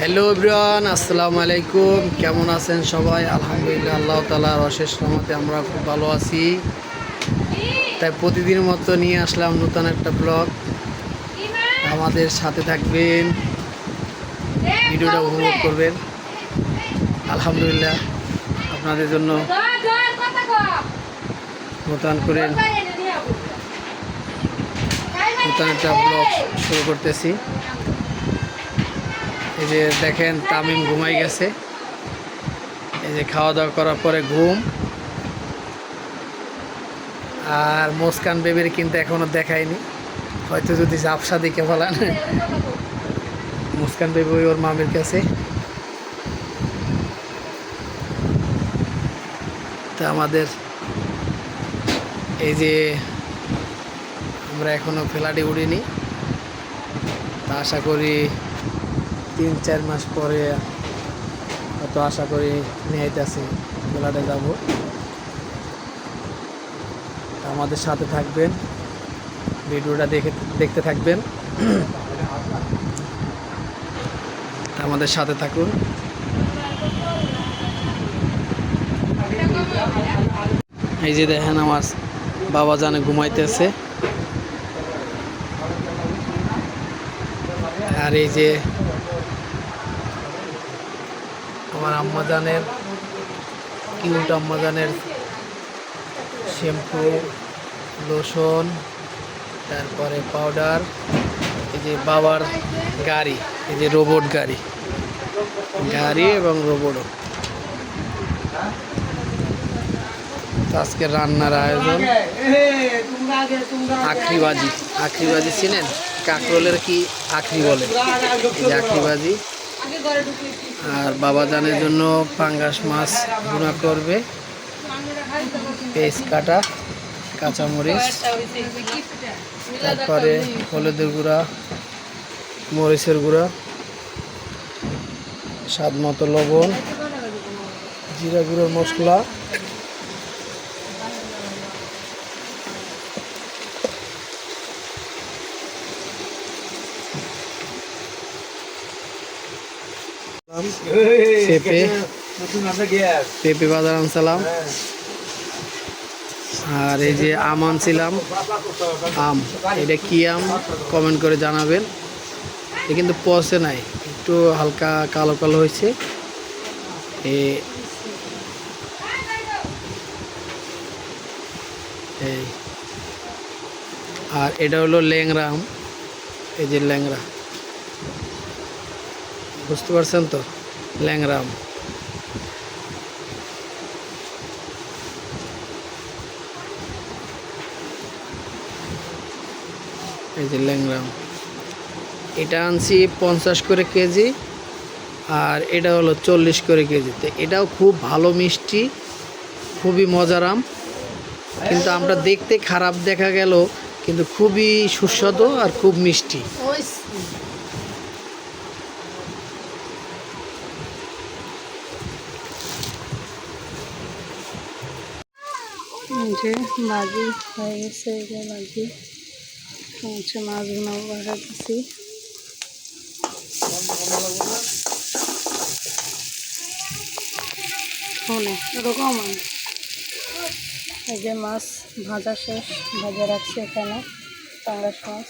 Hello everyone আসসালামু আলাইকুম। কেমন আছেন সবাই? আলহামদুলিল্লাহ, আল্লাহ তালার অশেষ রহমতে আমরা খুব ভালো আছি। তাই প্রতিদিনের মতো নিয়ে আসলাম নতুন একটা ব্লগ। আমাদের সাথে থাকবেন, ভিডিওটা উপভোগ করবেন। আলহামদুলিল্লাহ, আপনাদের জন্য নতুন করে নতুন একটা ব্লগ শুরু করতেছি। এই যে দেখেন তামিম ঘুমাই গেছে। এই যে খাওয়া দাওয়া করার পরে ঘুম। আর মুস্কান বেবির কিন্তু এখনও দেখায়নি। হয়তো যদি ঝাপসা দিকে ফেলান। মুস্কান বেবি ওর মামির কাছে। তা আমাদের এই যে আমরা এখনও ফ্ল্যাটে উঠিনি তা আশা করি তিন, চার মাস পরে হয়তো আশা করি নিহাইতেছে ফ্ল্যাটে যাব। তা আমাদের সাথে থাকবেন, ভিডিওটা দেখে, দেখতে থাকবেন। আমাদের সাথে থাকুন। এই যে দেখেন আমার বাবা জানে ঘুমাইতেছে। আর এই যে আমার আম্মাজানের কিউট আম্মাজানের শ্যাম্পু, লোশন, তারপরে পাউডার, এই যে বাবার গাড়ি, এই যে রোবট গাড়ি। গাড়ি এবং রোবটও। আজকে রান্নার আয়োজন। আখরিবাজি। আখরিবাজি চিনেন? কাকরোলের কি আখরি বলে? আখরিবাজি। আর বাবা জানের জন্য পাঙ্গাস মাছ গুঁড়া করবে। পেঁচ কাটা, কাঁচামরিচ, তারপরে হলুদের গুঁড়া, মরিচের গুঁড়া স্বাদ মতো লবণ, জিরা গুঁড়োর মশলা পেঁপে পেঁপে বাজার আনছিলাম আর এই যে আম আনছিলাম আম। এটা কি আম? কমেন্ট করে জানাবেন। এ কিন্তু পচে নাই একটু হালকা কালো কালো হয়েছে। এ আর এটা হলো ল্যাংরা আম। এই যে ল্যাংরা বুঝতে পারছেন তো? ল্যাংরাম এই যে ল্যাংরা আম এটা আনছি পঞ্চাশ করে কেজি আর এটা হলো চল্লিশ করে কেজি। তো এটাও খুব ভালো মিষ্টি, খুবই মজার আম কিন্তু আমরা দেখতে খারাপ দেখা গেল, কিন্তু খুবই সুস্বাদু আর খুব মিষ্টি। যে ভাজি হয়ে গেছে, এই যে ভাজি হচ্ছে মাছগুলো বসাতেছি শোনে এরকম এই যে মাছ ভাজা শেষ, ভাজা রাখছি এখানে, পাঙ্গাস মাছ।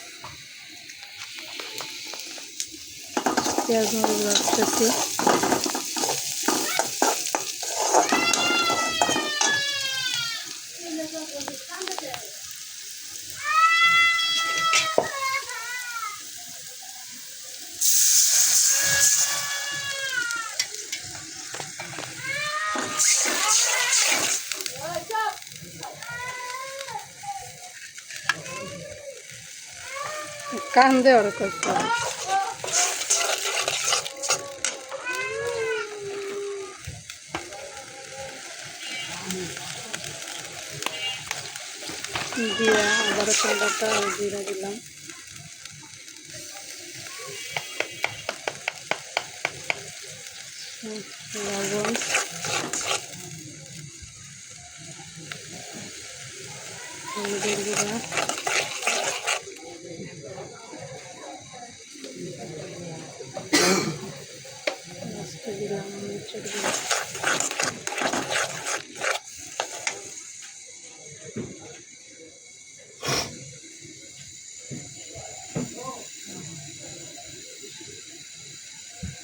পেঁয়াজ মরিচ রাখতেছি কান্দে ওর করতে জিরা বাটা আর জিরা দিলাম। লবণ। হলুদের মিক্সচার দিলাম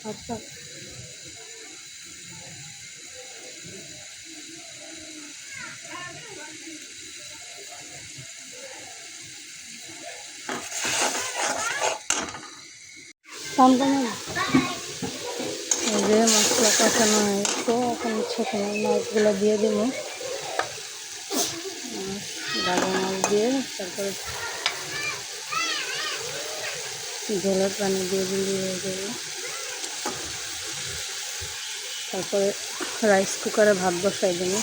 আচ্ছা কম কম এই যে মশলা কষানো হয়েছে। এখন ছোটো মাছগুলো দিয়ে দেব। ডাবা মাছ দিয়ে, তারপরে জলের পানি দিয়ে দিলে হয়ে যাবে। তারপরে রাইস কুকারে ভাত বসাই দেবো।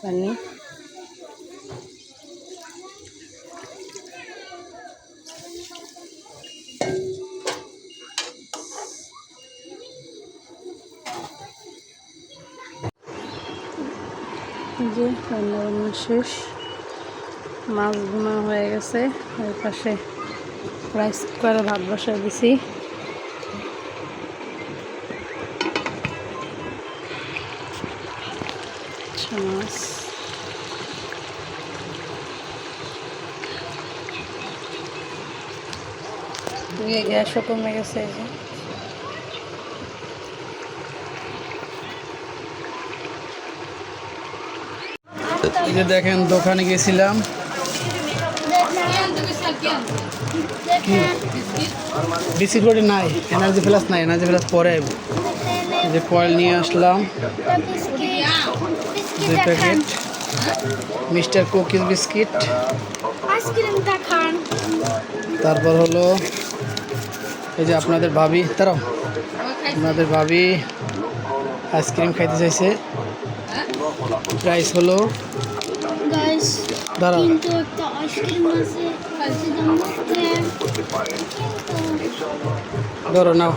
পানি যে রান্না বান্না শেষ। মাছ ভুনা হয়ে গেছে। ওই পাশে রাইস কুকারে ভাত বসায় দিছি। আচ্ছা মাছ দিয়ে গ্যাসও কমে গেছে এই যে। এই যে দেখেন দোকানে গেছিলাম। বডি নাই এনার্জি প্লাস নাই এনার্জি প্লাস পরে আইব। যে কয়েল নিয়ে আসলাম দুই প্যাকেট মিস্টার কুকিজ বিস্কিট। তারপর হলো এই যে আপনাদের ভাবি তারাও আপনাদের ভাবি আইসক্রিম খাইতে চাইছে। প্রাইস হলো দাঁড়াও। ধরো নাও।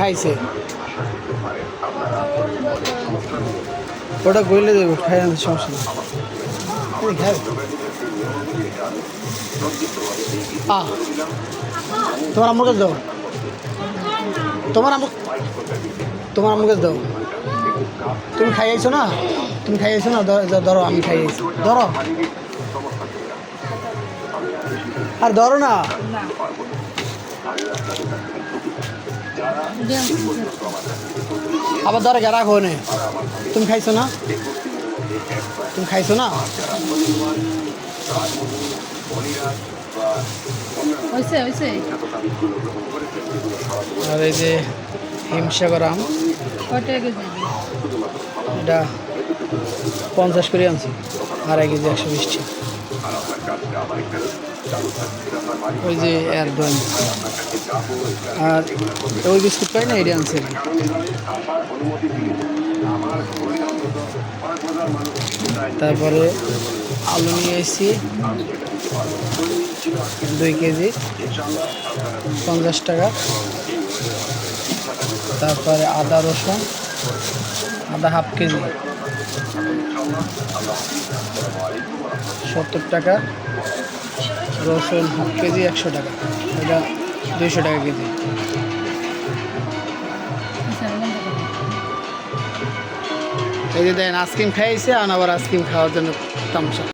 খাইছে। ওটা গইলে দেবো, খাই আনতে সমস্যা নেই। খাই আহ তোমার আমার কাছে দাও তোমার আমার তোমার আমার কাছে দাও তুমি খাই খাইয়েছো না? তুমি খাইয়েছো না? ধরো- আমি খাইয়েছি ধরো। আর ধরো না। আবার ধরে গেরা খোনে তুমি খাইছো না? তুমি খাইছো না? হয়েছে হয়েছে আর এই যে হিমসাগর আম এটা পঞ্চাশ করে আনছি। আড়াই কেজি একশো বিশটি ওই যে এর দোকান আর ওই বিস্কুট পাই না এটি আনছে? তারপরে আলু নিয়ে এসেছি, দুই কেজি, পঞ্চাশ টাকা। তারপরে আদা রসুন, আদা হাফ কেজি। সত্তর টাকা। রসুন হাফ কেজি একশো টাকা। এটা দুইশো টাকা কেজি। এই যে দেন আইসক্রিম খাইছে আর আবার আইসক্রিম খাওয়ার জন্য তামসা